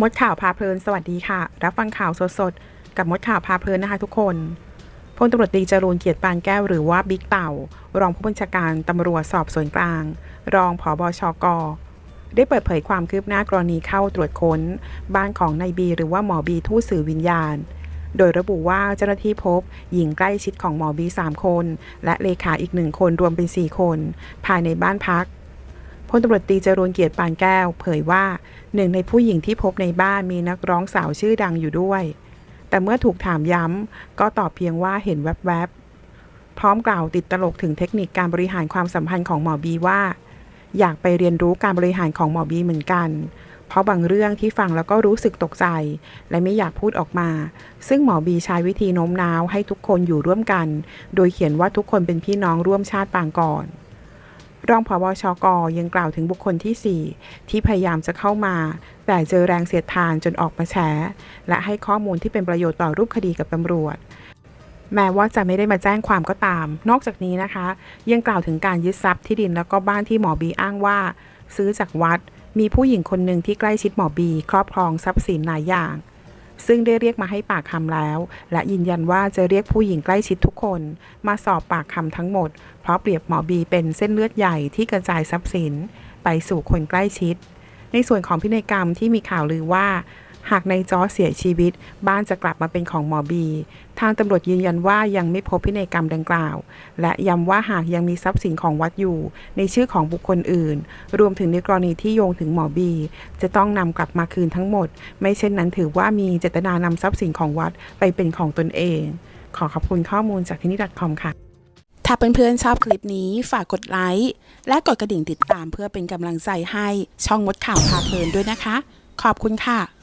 มดข่าวพาเพลินสวัสดีค่ะ รับฟังข่าวสดๆ กับมดข่าวพาเพลินนะคะทุกคนพลตำรวจตรีจรูนเกียรติปานแก้วหรือว่าบิ๊กเต่า รองผู้บัญชาการตำรวจสอบสวนกลาง รองผอบชกได้เปิดเผยความคืบหน้ากรณีเข้าตรวจค้น บ้านของนายบี หรือว่าหมอบีทูตสื่อวิญญาณ โดยระบุว่าเจ้าหน้าที่พบ หญิงใกล้ชิดของหมอบี 3 คน และเลขาอีกหนึ่งคนรวมเป็น 4 คน ภายในบ้านพัก พลตำรวจตรีจรูนเกียรติปานแก้ว เผยว่าหนึ่งในผู้หญิงที่พบในบ้านมีนักร้องสาวชื่อดังอยู่ด้วย แต่เมื่อถูกถามย้ำ ก็ตอบเพียงว่าเห็นแวบๆ พร้อมกล่าวติดตลกถึงเทคนิคการบริหารความสัมพันธ์ของหมอบีว่า อยากไปเรียนรู้การบริหารของหมอบีเหมือนกัน เพราะบางเรื่องที่ฟังแล้วก็รู้สึกตกใจ และไม่อยากพูดออกมา ซึ่งหมอบีใช้วิธีโน้มน้าวให้ทุกคนอยู่ร่วมกัน โดยเขียนว่าทุกคนเป็นพี่น้องร่วมชาติปางก่อน รองผบชกยังกล่าวถึงบุคคลที่ 4 ที่พยายามจะเข้ามา แต่เจอแรงเสียดทานจนออกมาแฉและให้ข้อมูลที่เป็นประโยชน์ต่อรูปคดีกับตำรวจ แม้ว่าจะไม่ได้มาแจ้งความก็ตาม นอกจากนี้นะคะ ยังกล่าวถึงการยึดทรัพย์ที่ดินแล้วก็บ้านที่หมอบีอ้างว่า ซื้อจากวัด มีผู้หญิงคนหนึ่งที่ใกล้ชิดหมอบี ครอบครองทรัพย์สินหลายอย่าง ซึ่งได้เรียกมาให้ปากคำแล้ว และยืนยันว่าจะเรียกผู้หญิงใกล้ชิดทุกคน มาสอบปากคำทั้งหมด เพราะเปรียบหมอบีเป็นเส้นเลือดใหญ่ที่กระจายทรัพย์สิน ไปสู่คนใกล้ชิด ในส่วนของพินัยกรรมที่มีข่าวลือว่า หากในายจอเสียชีวิต บ้านจะกลับมาเป็นของหมอบี ทางตำรวจยืนยันว่ายังไม่พบพินัยกรรมดังกล่าว และย้ำว่าหากยังมีทรัพย์สินของวัดอยู่ ในชื่อของบุคคลอื่น รวมถึงในกรณีที่โยงถึงหมอบี จะต้องนำกลับมาคืนทั้งหมด ไม่เช่นนั้นถือว่ามีเจตนานำทรัพย์สินของวัดไปเป็นของตนเอง ขอขอบคุณข้อมูลจากที่นี่ .com ค่ะถ้าเพื่อนๆชอบคลิปนี้ฝากกดไลค์และกดกระดิ่งติดตามเพื่อเป็นกำลังใจให้ช่องมดข่าวพาเพลินด้วยนะคะ ขอบคุณค่ะ